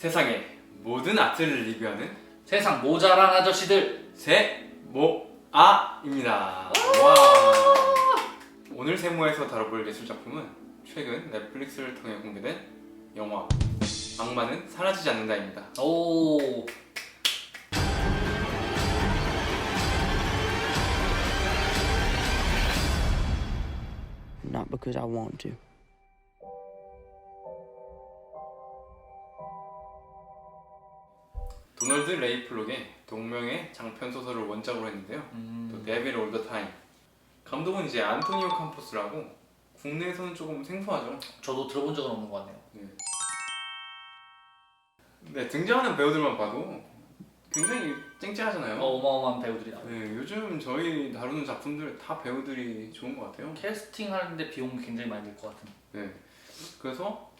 세상의 모든 아트를 리뷰하는 세상 모자란 아저씨들 세모아입니다. 와. 오늘 세모에서 다뤄볼 예술 작품은 최근 넷플릭스를 통해 공개된 영화 악마는 사라지지 않는다입니다. 오 not because I want to. 도널드 레이플록의 동명의 장편 소설을 원작으로 했는데요. 또 음, 네벨 올더 타임. 감독은 이제 안토니오 캄포스라고 국내에서는 조금 생소하죠. 저도 들어본 적은 없는 것 같네요 네, 등장하는 배우들만 봐도 굉장히 쨍쨍하잖아요. 어, 어마어마한 배우들이 나와요 네, 요즘 저희 다루는 작품들 다 배우들이 좋은 것 같아요. 캐스팅 하는데 비용이 굉장히 많이 들 것 같은 네, 그래서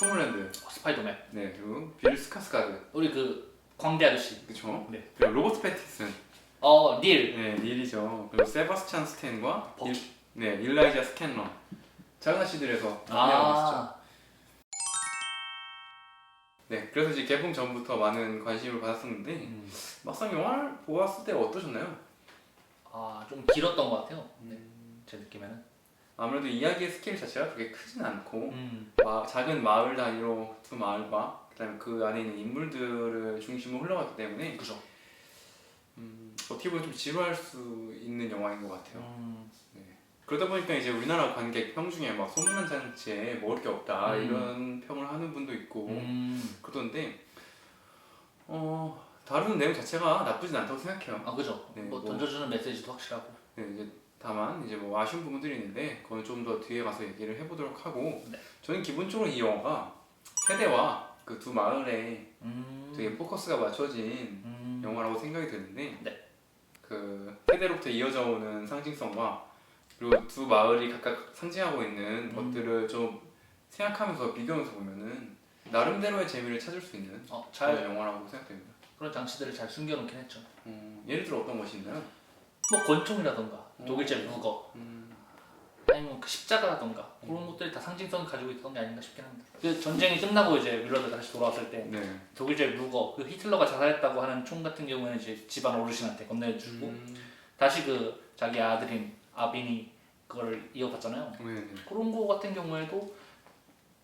톰 홀랜드, 어, 스파이더맨 네, 그리고 빌 스카스가드, 우리 그 광대 아저씨 그쵸? 네. 그리고 로버트 패티슨, 어 닐 네, 닐이죠. 그리고 세바스찬 스탠과 버키. 일, 네, 일라이자 스캔러. 작은 아씨들에서 많이. 아 네, 그래서 이제 개봉 전부터 많은 관심을 받았었는데 음. 막상 영화를 보았을 때 어떠셨나요? 아, 좀 길었던 것 같아요 네, 제 느낌에는 아무래도 이야기의 스케일 자체가 그렇게 크진 않고 음. 마- 작은 마을 단위로 두 마을과 그다음에 그 안에 있는 인물들을 중심으로 흘러갔기 때문에 그죠 음, 어떻게 보면 좀 지루할 수 있는 영화인 것 같아요. 음. 그러다 보니까 이제 우리나라 관객 평 중에 막 소문난 잔치에 먹을 게 없다 음. 이런 평을 하는 분도 있고 음. 그러던데 어 다루는 내용 자체가 나쁘진 않다고 생각해요. 아 그죠 네, 뭐, 뭐. 던져주는 메시지도 확실하고 네, 이제 다만 이제 뭐 아쉬운 부분들이 있는데 그건 좀 더 뒤에 가서 얘기를 해보도록 하고 네. 저는 기본적으로 이 영화가 세대와 그 두 마을에 음. 되게 포커스가 맞춰진 음. 영화라고 생각이 드는데 네. 그 세대로부터 이어져 오는 상징성과 그리고 두 마을이 각각 상징하고 있는 음. 것들을 좀 생각하면서 비교하면서 보면은 나름대로의 재미를 찾을 수 있는 어, 그런 잘 영화라고 생각됩니다. 그런 장치들을 잘 숨겨놓긴 했죠 음, 예를 들어 어떤 것이 있나요? 뭐 권총이라던가 음. 독일제 무거 음, 아니면 그 십자가라던가 그런 것들이 다 상징성을 가지고 있던 게 아닌가 싶긴 합니다. 그 전쟁이 끝나고 이제 윌러드가 다시 돌아왔을 때 네. 독일제 무거 그 히틀러가 자살했다고 하는 총 같은 경우에는 이제 집안 어르신한테 건네주고 음, 다시 그 자기 아들인 아빈이 그거를 이어받잖아요. 네, 네. 그런 거 같은 경우에도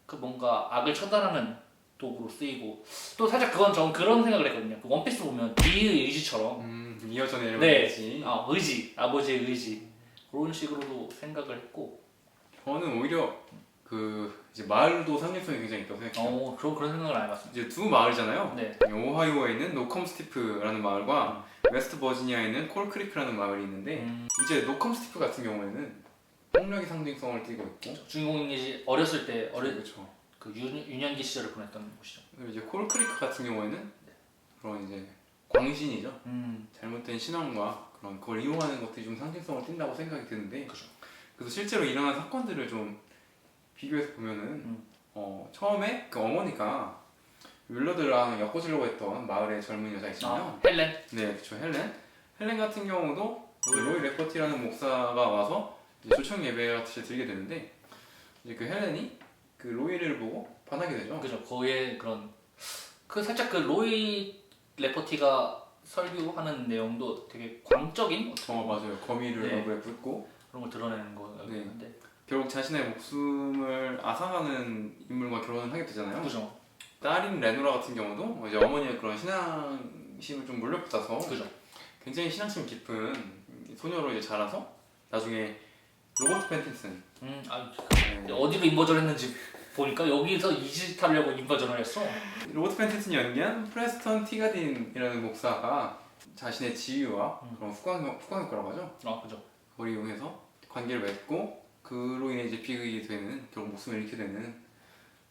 그 뭔가 악을 처단하는 도구로 쓰이고 또 살짝 그건 전 그런 생각을 했거든요. 그 원피스 보면 비의 의지처럼 음, 이어져 내려오는 네. 아 의지 아버지의 의지 그런 식으로도 생각을 했고 저는 오히려 그 이제 마을도 상징성이 굉장히 있다고 생각해요. 어 그런 그런 생각을 안 해봤습니다. 이제 두 마을이잖아요. 네. 오하이오에 있는 노컴스티프라는 마을과 웨스트 버지니아에 있는 콜크리크라는 마을이 있는데 음, 이제 노컴스티프 같은 경우에는 폭력의 상징성을 띠고 있고 주인공이 어렸을 때 어릴 그렇죠. 그 유, 유년기 시절을 보냈던 곳이죠. 그리고 이제 콜크리크 같은 경우에는 그런 이제 광신이죠. 음, 잘못된 신앙과 그런 그걸 이용하는 것들이 좀 상징성을 띈다고 생각이 드는데 그죠. 그래서 실제로 일어난 사건들을 좀 비교해서 보면은 음. 어, 처음에 그 어머니가 윌러드랑 엮어주려고 했던 마을의 젊은 여자 있잖아요. 아, 헬렌. 네, 그렇죠. 헬렌. 헬렌 같은 경우도 그 로이 레퍼티라는 목사가 와서 이제 초청 예배 같이 드리게 되는데 이제 그 헬렌이 그 로이를 보고 반하게 되죠. 그죠. 거기에 그런 그 살짝 그 로이 레퍼티가 설교하는 내용도 되게 광적인 어 맞아요. 거미를 네. 얼굴에 붓고 그런 걸 드러내는 거였는데 결국 자신의 목숨을 앗아가는 인물과 결혼을 하게 되잖아요. 그죠. 딸인 레노라 같은 경우도 이제 어머니의 그런 신앙심을 좀 물려받아서 그죠. 굉장히 신앙심 깊은 소녀로 이제 자라서 나중에 로버트 패틴슨 음, 아, 네. 어디로 인버전 했는지 보니까 여기서 이짓 하려고 인버전을 했어. 로버트 패틴슨이 연기한 프레스턴 티가딘이라는 목사가 자신의 지위와 음. 그런 후광 후광효과라고 하죠. 아, 그죠. 그걸 이용해서 관계를 맺고 그로 인해 이제 비극이 되는 결국 목숨을 잃게 되는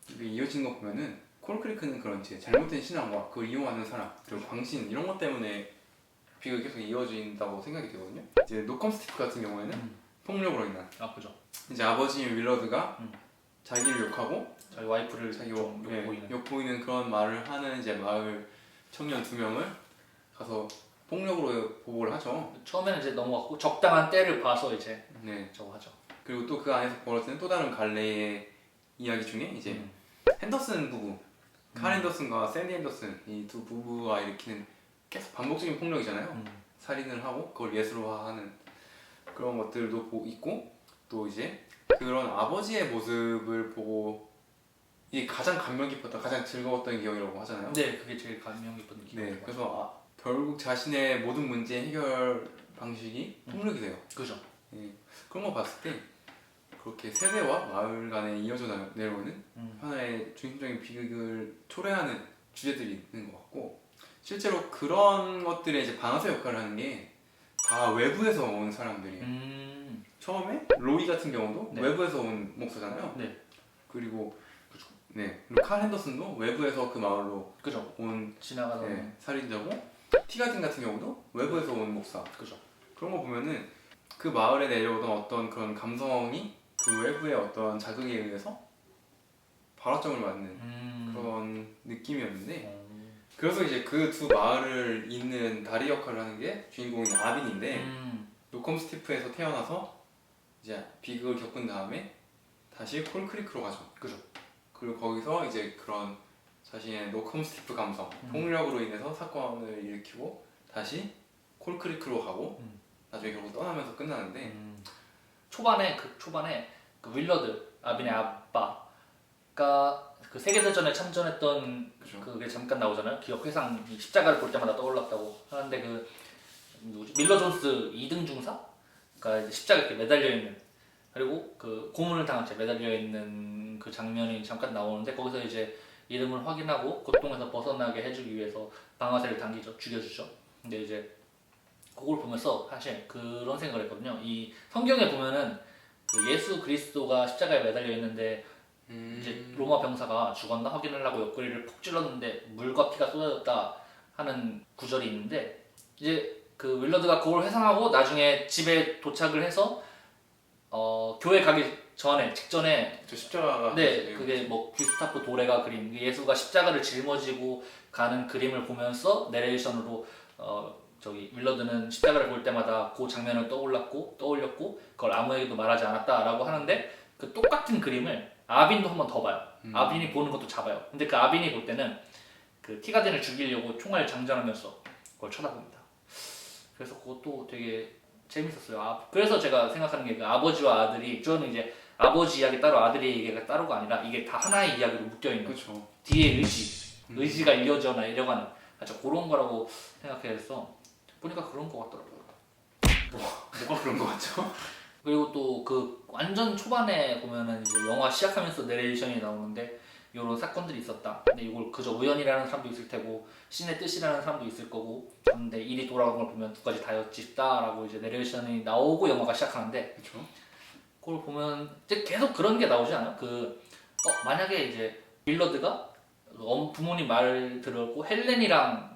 이게 이어진 거 보면은 콜크리크는 그런 이제 잘못된 신앙과 그걸 이용하는 사람 그리고 광신 이런 것 때문에 비극이 계속 이어진다고 생각이 되거든요. 이제 노컴 스티프 같은 경우에는 음. 폭력으로 인한 아, 그죠. 이제 아버지인 윌러드가 음. 자기를 욕하고 자기 와이프를 자기 좀 욕, 예, 욕보이는. 욕 보이는 그런 말을 하는 이제 마을 청년 두 명을 가서 폭력으로 보복을 하죠. 처음에는 이제 넘어갔고 적당한 때를 봐서 이제 네. 저거 하죠. 그리고 또 그 안에서 벌어지는 또 다른 갈래의 이야기 중에 이제 음. 핸더슨 부부 칼 앤더슨과 샌디 앤더슨 이 두 부부가 일으키는 계속 반복적인 폭력이잖아요. 음. 살인을 하고 그걸 예술화하는 그런 것들도 보- 있고 또 이제 그런 아버지의 모습을 보고 이게 가장 감명 깊었다, 가장 즐거웠던 기억이라고 하잖아요. 네, 그게 제일 감명 깊은 기억. 네, 그래서 아, 결국 자신의 모든 문제 해결 방식이 폭력이 돼요. 그죠. 예, 그런 거 봤을 때 그렇게 세대와 마을 간에 이어져 나- 내려오는 음. 하나의 중심적인 비극을 초래하는 주제들이 있는 것 같고 실제로 그런 것들의 이제 방아쇠 역할을 하는 게 다 외부에서 온 사람들이에요. 음. 처음에 로이 같은 경우도 네. 외부에서 온 목사잖아요. 네. 그리고 네 그리고 칼 핸더슨도 외부에서 그 마을로 그죠. 온 지나가던 네, 살인자고 티가든 같은 경우도 외부에서 온 목사. 그죠. 그런 거 보면은 그 마을에 내려오던 어떤 그런 감성이 그 외부의 어떤 자극에 의해서 발화점을 맞는 음. 그런 느낌이었는데 어. 그래서 이제 그 두 마을을 잇는 다리 역할을 하는 게 주인공인 아빈인데 음. 노컴 스티프에서 태어나서 이제 비극을 겪은 다음에 다시 콜크리크로 가죠. 그죠. 그리고 거기서 이제 그런 자신의 노컴 스티프 감성, 음. 폭력으로 인해서 사건을 일으키고 다시 콜크리크로 가고 음. 나중에 결국 떠나면서 끝나는데 음. 초반에 그 초반에 그 윌러드 아빈의 아빠가 그 세계 대전에 참전했던 그죠. 그게 잠깐 나오잖아요. 기억 회상 이 십자가를 볼 때마다 떠올랐다고 하는데 그 누구지 밀러 존스 2등 중사 가 이제 십자가 이렇게 매달려 있는 그리고 그 고문을 당한 채 매달려 있는 그 장면이 잠깐 나오는데 거기서 이제 이름을 확인하고 고통에서 벗어나게 해주기 위해서 방아쇠를 당기죠, 죽여주죠. 근데 이제 그걸 보면서 사실 그런 생각을 했거든요. 이 성경에 보면은 그 예수 그리스도가 십자가에 매달려 있는데 음. 이제 로마 병사가 죽었나 확인을 하고 옆구리를 푹 찔렀는데 물과 피가 쏟아졌다 하는 구절이 있는데 이제 그 윌러드가 그걸 회상하고 나중에 집에 도착을 해서 어 교회 가기 전에 직전에 저 십자가가 네 그게 뭐 기스타프 도레가 그린 예수가 십자가를 짊어지고 가는 그림을 보면서 내레이션으로 어 저기 윌러드는 십자가를 볼 때마다 그 장면을 떠올랐고 떠올렸고 그걸 아무에게도 말하지 않았다라고 하는데 그 똑같은 그림을 아빈도 한 번 더 봐요. 음. 아빈이 보는 것도 잡아요. 근데 그 아빈이 볼 때는 그 티가덴을 죽이려고 총알 장전하면서 그걸 쳐다봅니다. 그래서 그것도 되게 재밌었어요. 아, 그래서 제가 생각하는 게 그 아버지와 아들이 저는 이제 아버지 이야기 따로 아들의 얘기가 따로가 아니라 이게 다 하나의 이야기로 묶여 있는 그렇죠. 뒤에 의지, 음. 의지가 이어져 내려가는 아주 그런 거라고 생각해서 보니까 그런 거 같더라고요. 뭐가 그런 거 같죠? 그리고 또 그 완전 초반에 보면은 이제 영화 시작하면서 내레이션이 나오는데 이런 사건들이 있었다. 근데 이걸 그저 우연이라는 사람도 있을 테고 신의 뜻이라는 사람도 있을 거고 근데 일이 돌아오는 걸 보면 두 가지 다였지다라고 이제 내레이션이 나오고 영화가 시작하는데 그렇죠. 그걸 보면 이제 계속 그런 게 나오지 않아요? 그 어, 만약에 이제 빌러드가 엄- 부모님 말 들었고 헬렌이랑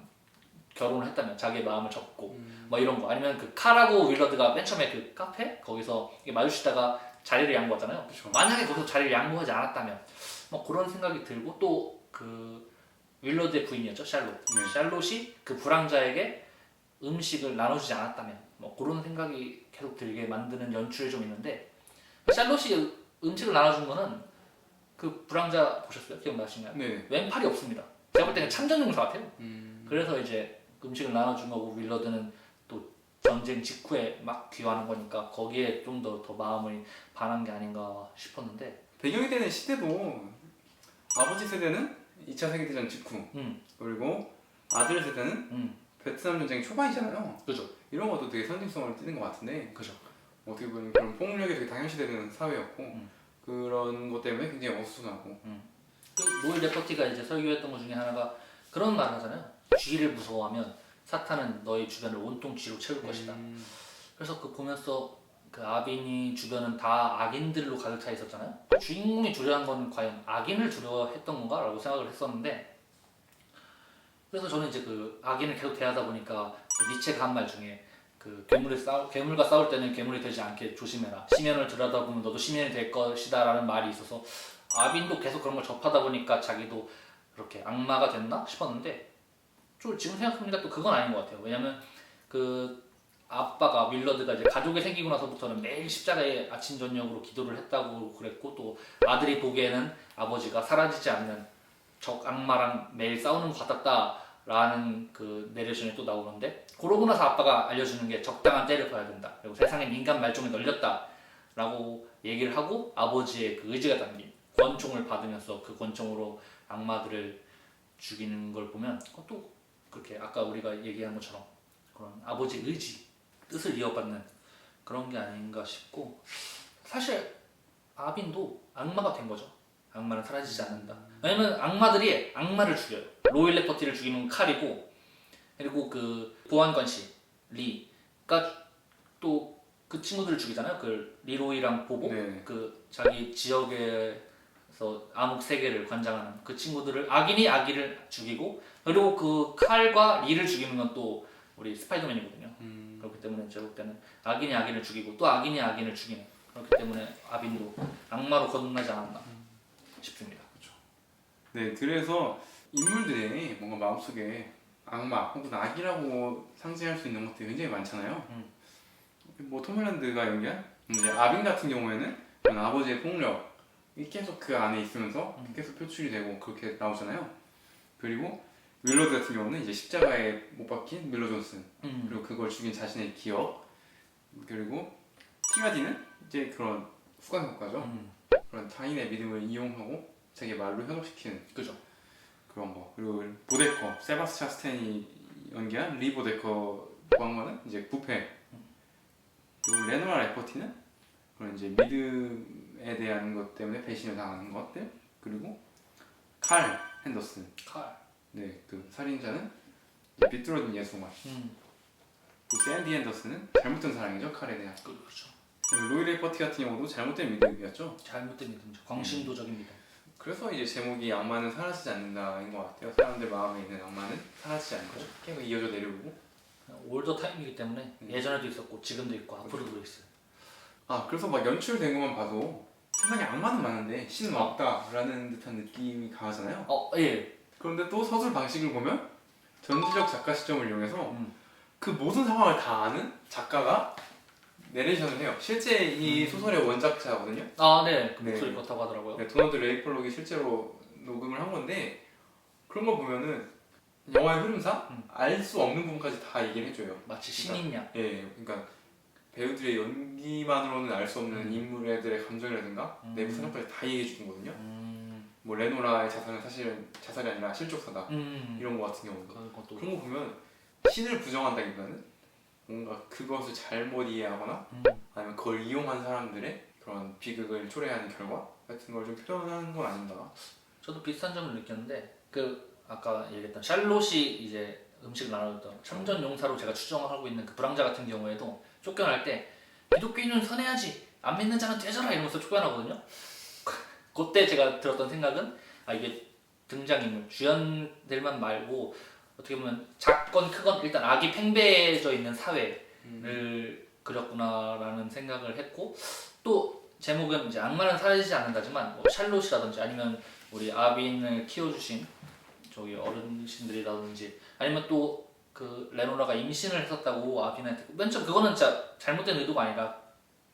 결혼을 했다면 자기의 마음을 접고 뭐 이런 거 아니면 그 카라고 윌러드가 맨 처음에 그 카페 거기서 마주치다가 자리를 양보하잖아요. 그쵸. 만약에 거기서 자리를 양보하지 않았다면 뭐 그런 생각이 들고 또 그 윌러드의 부인이었죠 샬롯. 네. 샬롯이 그 불황자에게 음식을 나눠주지 않았다면 뭐 그런 생각이 계속 들게 만드는 연출이 좀 있는데 샬롯이 음식을 나눠준 거는 그 불황자 보셨어요? 기억나시나요? 네. 왼팔이 없습니다. 제가 볼 때는 참전 용사 같아요. 음. 그래서 이제 음식을 나눠준 거고 윌러드는 또 전쟁 직후에 막 귀화하는 거니까 거기에 좀 더 더 마음을 반한 게 아닌가 싶었는데 배경이 되는 시대도 아버지 세대는 2차 세계대전 직후 음, 그리고 아들 세대는 음, 베트남 전쟁 초반이잖아요. 그죠, 이런 것도 되게 선진성을 띠는 것 같은데 그죠. 어떻게 보면 그런 폭력이 되게 당연시되는 사회였고 음. 그런 것 때문에 굉장히 어수선하고 그 노일 레퍼티가 이제 설교했던 것 중에 하나가 그런 말 하잖아요. 쥐를 무서워하면 사탄은 너희 주변을 온통 쥐로 채울 것이다. 음. 그래서 그 보면서 그 아빈이 주변은 다 악인들로 가득 차 있었잖아요. 주인공이 두려워한 건 과연 악인을 두려워했던 건가라고 생각을 했었는데 그래서 저는 이제 그 악인을 계속 대하다 보니까 그 니체가 한 말 중에 그 괴물이 싸우, 괴물과 싸울 때는 괴물이 되지 않게 조심해라. 심연을 들여다보면 너도 심연이 될 것이다라는 말이 있어서 아빈도 계속 그런 걸 접하다 보니까 자기도 그렇게 악마가 됐나 싶었는데 좀 지금 생각해보니까 또 그건 아닌 것 같아요. 왜냐면 그 아빠가 밀러드가 이제 가족이 생기고 나서부터는 매일 십자가에 아침 저녁으로 기도를 했다고 그랬고 또 아들이 보기에는 아버지가 사라지지 않는 적 악마랑 매일 싸우는 것 같았다라는 그 내레이션이 또 나오는데 그러고 나서 아빠가 알려주는 게 적당한 때를 봐야 된다. 그리고 세상엔 인간 말종이 널렸다라고 얘기를 하고 아버지의 그 의지가 담긴 권총을 받으면서 그 권총으로 악마들을 죽이는 걸 보면 그것도 그렇게 아까 우리가 얘기한 것처럼 그런 아버지의 의지 뜻을 이어받는 그런 게 아닌가 싶고 사실 아빈도 악마가 된 거죠. 악마는 사라지지 않는다. 왜냐면 악마들이 악마를 죽여요. 로일 레퍼티를 죽이는 건 칼이고 그리고 그 보안관 씨 리가 또 그 친구들을 죽이잖아요. 그 리로이랑 보보 네. 그 자기 지역에서 암흑 세계를 관장하는 그 친구들을 악인이 악인을 죽이고 그리고 그 칼과 리를 죽이는 건 또 우리 스파이더맨이거든요. 음, 그렇기 때문에 제가 볼 때는 악인이 악인을 죽이고 또 악인이 악인을 죽이는 그렇기 때문에 아빈도 악마로 거듭나지 않았나 싶습니다. 네, 그래서 인물들의 뭔가 마음속에 악마 혹은 악이라고 상징할 수 있는 것들이 굉장히 많잖아요. 음. 뭐 톰hol랜드가 연기한 이제 아빈 같은 경우에는 아버지의 폭력이 계속 그 안에 있으면서 음. 계속 표출이 되고 그렇게 나오잖아요. 그리고 윌로드 같은 경우는 이제 십자가에 못 박힌 밀러 존슨 음. 그리고 그걸 죽인 자신의 기억 그리고 티가디는 이제 그런 후광 효과죠. 음. 그런 타인의 믿음을 이용하고 자기 말로 현혹시키는 그죠. 그런 거 그리고 보데커 세바스찬 스탠이 연기한 리 보데커 보안관은 이제 부패 그리고 레노라 레퍼티는 그런 이제 믿음에 대한 것 때문에 배신을 당하는 것들 그리고 칼 핸더슨 칼. 네 그 살인자는 이제 비뚤어진 예수만 음. 그리고 샌디 핸더슨은 잘못된 사랑이죠 대한 그- 그렇죠. 그리고 로이 레퍼티 같은 경우도 잘못된 믿음이었죠 잘못된 믿음이죠. 광신도적인 믿음. 그래서 이제 제목이 악마는 사라지지 않는다인 것 같아요 사람들 마음에 있는 악마는 사라지지 않고 계속 이어져 내려오고 올더 타임이기 때문에 음. 예전에도 있었고 지금도 있고 앞으로도 있어요. 아 그래서 막 연출된 것만 봐도 세상에 악마는 많은데 신은 어. 없다라는 듯한 느낌이 강하잖아요. 어, 예. 그런데 또 서술 방식을 보면 전지적 작가 시점을 이용해서 음. 그 모든 상황을 다 아는 작가가 내레이션을 해요. 실제 이 소설의 원작자거든요. 아, 네. 그 네. 목소리 그렇다고 하더라고요. 네, 도널드 레이폴록이 실제로 녹음을 한 건데 그런 거 보면은 영화의 흐름상 음. 알수 없는 부분까지 다 얘기를 해줘요. 마치 신인 양. 예, 그러니까 배우들의 연기만으로는 알 수 없는 음. 인물들의 감정이라든가 음. 내부 사정까지 다 얘기해 주는 거거든요. 음. 뭐 레노라의 자살은 사실은 자살이 아니라 실족사다 음. 이런 거 같은 경우도 그것도 그런 거 보면 신을 부정한다기보다는 뭔가 그것을 잘못 이해하거나 음. 아니면 그걸 이용한 사람들의 그런 비극을 초래하는 결과 같은 걸 좀 표현하는 건 아닌가. 저도 비슷한 점을 느꼈는데 그 아까 얘기했던 샬롯이 이제 음식을 나눠줬던 참전 용사로 제가 추정하고 있는 그 불황자 같은 경우에도 쫓겨날 때 기독교인은 선해야지 안 믿는 자는 되져라 이러면서 쫓겨나거든요. 그때 제가 들었던 생각은 아 이게 등장인물 주연들만 말고 어떻게 보면 작건 크건 일단 악이 팽배해져 있는 사회를 음. 그렸구나라는 생각을 했고 또 제목은 이제 악마는 사라지지 않는다지만 뭐 샬롯이라든지 아니면 우리 아빈을 키워주신 저기 어르신들이라든지 아니면 또 그 레노라가 임신을 했었다고 아빈한테 맨 처음 그거는 진짜 잘못된 의도가 아니라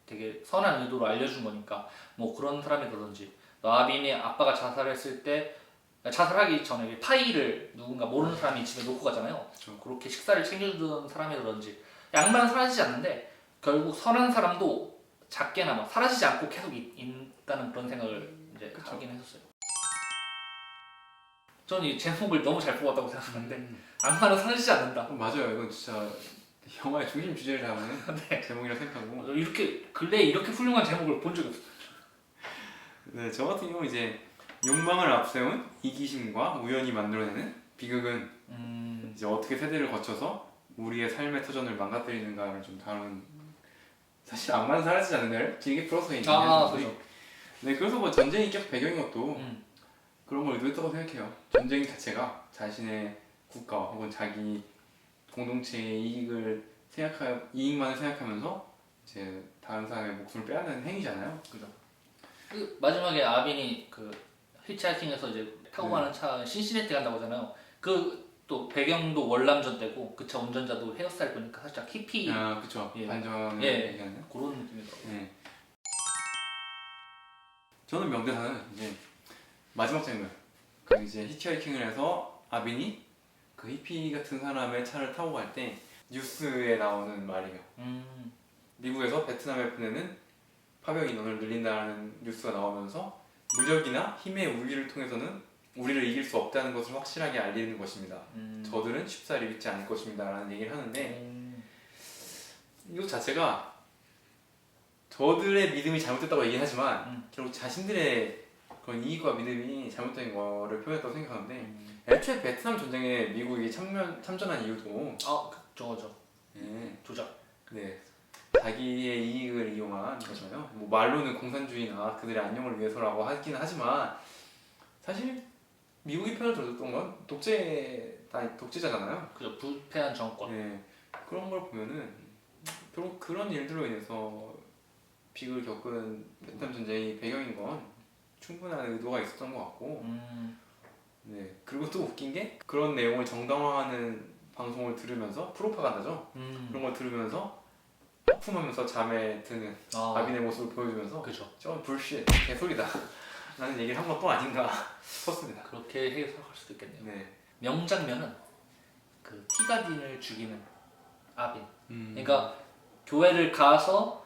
되게 선한 의도로 알려준 거니까 뭐 그런 사람이라든지 또 아빈이 아빠가 자살했을 때 자살하기 전에 파이를 누군가 모르는 사람이 집에 놓고 가잖아요. 그쵸. 그렇게 식사를 챙겨주던 사람이라든지 양반은 사라지지 않는데 결국 선한 사람도 작게나마 사라지지 않고 계속 있, 있다는 그런 생각을 이제 그쵸. 하긴 했었어요. 저는 이 제목을 너무 잘 뽑았다고 생각하는데 음. 악마는 사라지지 않는다. 어, 맞아요. 이건 진짜 영화의 중심 주제를 담은 네. 제목이라 생각하고. 이렇게 근래 에 이렇게 훌륭한 제목을 본 적이 없어요. 네, 저 같은 경우 이제 욕망을 앞세운 이기심과 우연히 만들어내는 비극은 음, 이제 어떻게 세대를 거쳐서 우리의 삶의 터전을 망가뜨리는가를 좀 다룬 사실 악마는 사라지지 않는 데를 길게 풀어서 있는 아 소설이. 그죠. 네, 그래서 뭐 전쟁이 계속 배경인 것도 음, 그런 걸 의도했다고 생각해요. 전쟁 자체가 자신의 국가 혹은 자기 공동체의 이익을 생각하 이익만을 생각하면서 이제 다른 사람의 목숨을 빼앗는 행위잖아요. 그 마지막에 아빈이 그 히치하이킹에서 이제 타고 네. 가는 차 신시내티 간다고 하잖아요. 그 또 배경도 월남전 때고 그 차 운전자도 헤어스타일 보니까 살짝 히피 아, 그쵸. 예. 반전 예. 얘기하는. 그런 느낌이더라고요. 네. 저는 명대사는 이제 마지막 장면 그 이제 히치하이킹을 해서 아빈이 그 히피 같은 사람의 차를 타고 갈 때 뉴스에 나오는 말이에요. 음, 미국에서 베트남에 보내는 파병 인원을 늘린다는 뉴스가 나오면서 무력이나 힘의 우위를 통해서는 우리를 이길 수 없다는 것을 확실하게 알리는 것입니다. 음. 저들은 쉽사리 믿지 않을 것입니다라는 얘기를 하는데 음, 이것 자체가 저들의 믿음이 잘못됐다고 얘기는 하지만 음. 결국 자신들의 그런 이익과 믿음이 잘못된 거를 표현했다고 생각하는데 음. 애초에 베트남 전쟁에 미국이 참전, 참전한 이유도 아, 그, 저거죠. 예, 조작. 네, 자기의 이익을 이용한 거잖아요. 뭐 말로는 공산주의나 그들의 안녕을 위해서라고 하긴 하지만 사실 미국이 편을 들었던 건 독재 다 독재자잖아요. 그죠. 부패한 정권. 네, 그런 걸 보면은 결국 그런 일들로 인해서 빅을 겪은 베트남 전쟁이 배경인 건 충분한 의도가 있었던 것 같고 음, 네 그리고 또 웃긴 게 그런 내용을 정당화하는 방송을 들으면서 프로파간다죠 음. 그런 걸 들으면서 하 품하면서 잠에 드는 아, 아빈의 모습을 보여주면서 그죠. 저건 불씨 개소리다 라는 얘기를 한건또 아닌가 싶었습니다 그렇게 해석할 수도 있겠네요. 네 명장면은 그 티가딘을 죽이는 아빈. 음. 그러니까 교회를 가서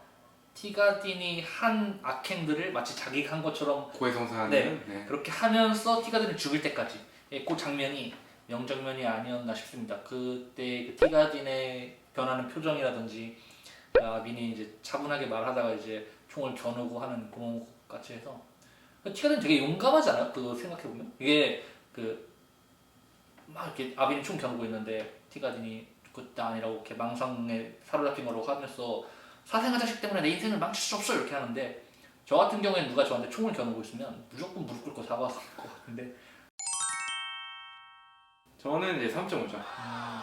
티가딘이 한 악행들을 마치 자기가 한 것처럼 고해성사하는 네. 네. 그렇게 하면서 티가딘을 죽일 때까지 예, 그 장면이 명장면이 아니었나 싶습니다. 그때 그 티가딘의 변하는 표정이라든지 아빈이 이제 차분하게 말하다가 이제 총을 겨누고 하는 그런 것 같이 해서. 티가딘 되게 용감하잖아요. 그거 생각해 보면? 이게 그 막 이렇게 아빈이 총 겨누고 있는데 티가딘이 그때 아니라고 이렇게 망상에 사로잡힌 거라고 하면서 사생아 자식 때문에 내 인생을 망칠 수 없어 이렇게 하는데 저 같은 경우에는 누가 저한테 총을 겨누고 있으면 무조건 무릎 꿇고 사과할 것 같은데. 저는 이제 3.5점 음,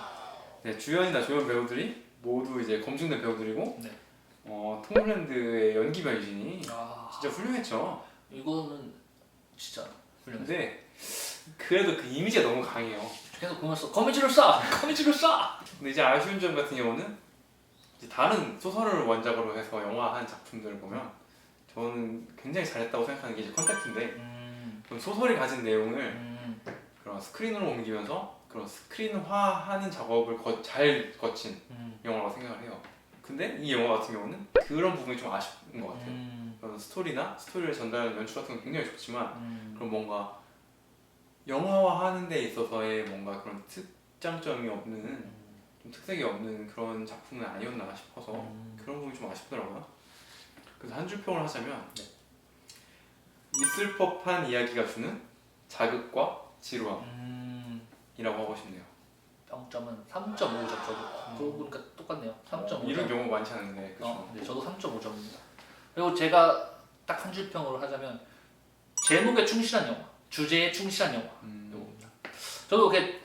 네, 주연이나 조연 배우들이 모두 이제 검증된 배우들이고 네. 어, 톰 홀랜드의 연기 변신이 아 진짜 훌륭했죠. 이거는 진짜 훌륭해. 근데 그래도 그 이미지가 너무 강해요. 계속 보면서 거미줄을 쏴, 거미줄을 쏴. 근데 이제 아쉬운 점 같은 경우는 이제 다른 소설을 원작으로 해서 영화한 작품들을 보면 저는 굉장히 잘했다고 생각하는 게 이제 컨택트인데 음, 소설이 가진 내용을 음, 그런 스크린으로 옮기면서 그런 스크린화하는 작업을 거- 잘 거친 음, 영화라고 생각을 해요. 근데 이 영화 같은 경우는 그런 부분이 좀 아쉬운 것 같아요. 음, 그런 스토리나 스토리를 전달하는 연출 같은 건 굉장히 좋지만 음, 그런 뭔가 영화화하는 데 있어서의 뭔가 그런 특장점이 없는 음, 좀 특색이 없는 그런 작품은 아니었나 싶어서 음. 그런 부분이 좀 아쉽더라고요. 그래서 한 줄 평을 하자면 네. 있을 법한 이야기가 주는 자극과 지루함 이라고 음, 하고 싶네요. 평점은 3.5점 저도 그러고 보니까 똑같네요. 3.5점. 이런 경우 많지 않은데. 어, 네, 저도 3.5점입니다. 그리고 제가 딱 한 줄 평으로 하자면 제목에 충실한 영화, 주제에 충실한 영화. 음, 요겁니다. 저도 이렇게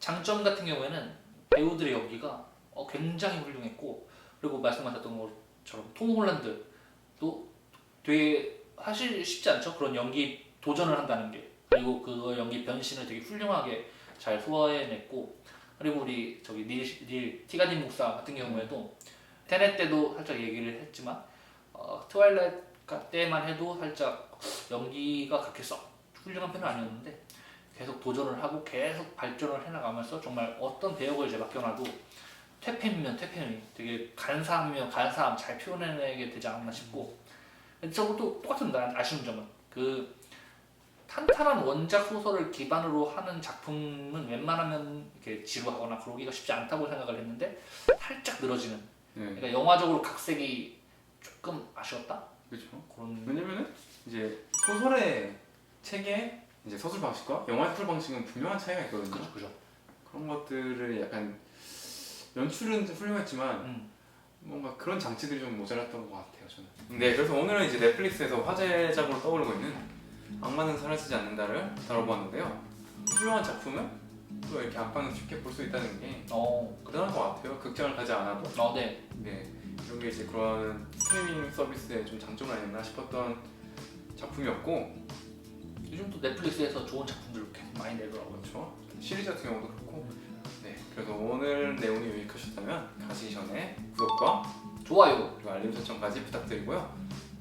장점 같은 경우에는 배우들의 연기가 어, 굉장히 훌륭했고 그리고 말씀하셨던 것처럼 톰 홀란드도 되게 사실 쉽지 않죠 그런 연기 도전을 한다는 게 그리고 그 연기 변신을 되게 훌륭하게 잘 소화해냈고 그리고 우리 저기 닐, 닐 티가딘 목사 같은 경우에도 테넷 때도 살짝 얘기를 했지만 어, 트와일라이트 때만 해도 살짝 연기가 그렇게 썩 훌륭한 편은 아니었는데 계속 도전을 하고 계속 발전을 해나가면서 정말 어떤 배역을 이제 맡겨놔도 퇴폐이면 퇴폐이 되게 간사함이면 간사함 잘 표현해내게 되지 않았나 싶고 저것도 똑같은 난 아쉬운 점은 그 탄탄한 원작 소설을 기반으로 하는 작품은 웬만하면 이렇게 지루하거나 그러기가 쉽지 않다고 생각을 했는데 살짝 늘어지는 네, 그러니까 영화적으로 각색이 조금 아쉬웠다 그렇죠. 그런 왜냐면은 이제 소설의 책의 이제 서술 방식과 영화 서술 방식은 분명한 차이가 있거든요. 그죠 그죠 그런 것들을 약간 연출은 훌륭했지만 음. 뭔가 그런 장치들이 좀 모자랐던 것 같아요 저는. 네 그래서 오늘은 이제 넷플릭스에서 화제작으로 떠오르고 있는 악마는 사라지지 않는다를 다뤄보았는데요. 훌륭한 작품은 또 이렇게 안방에서 쉽게 볼 수 있다는 게 어, 대단한 것 같아요. 극장을 가지 않아도. 어, 네. 네 이런 게 이제 그런 스트리밍 서비스의 좀 장점 아니었나 싶었던 작품이었고 요즘 또 넷플릭스에서 좋은 작품들 계속 많이 내더라고요. 그렇죠. 시리즈 같은 경우도 그렇고. 네 그래서 오늘 내용이 유익하셨다면 가시기 전에 구독과 좋아요. 그리고 알림 설정까지 부탁드리고요.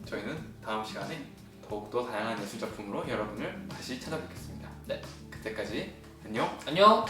저희는 다음 시간에 더욱더 다양한 예술 작품으로 여러분을 다시 찾아뵙겠습니다. 네. 그때까지 안녕. 안녕.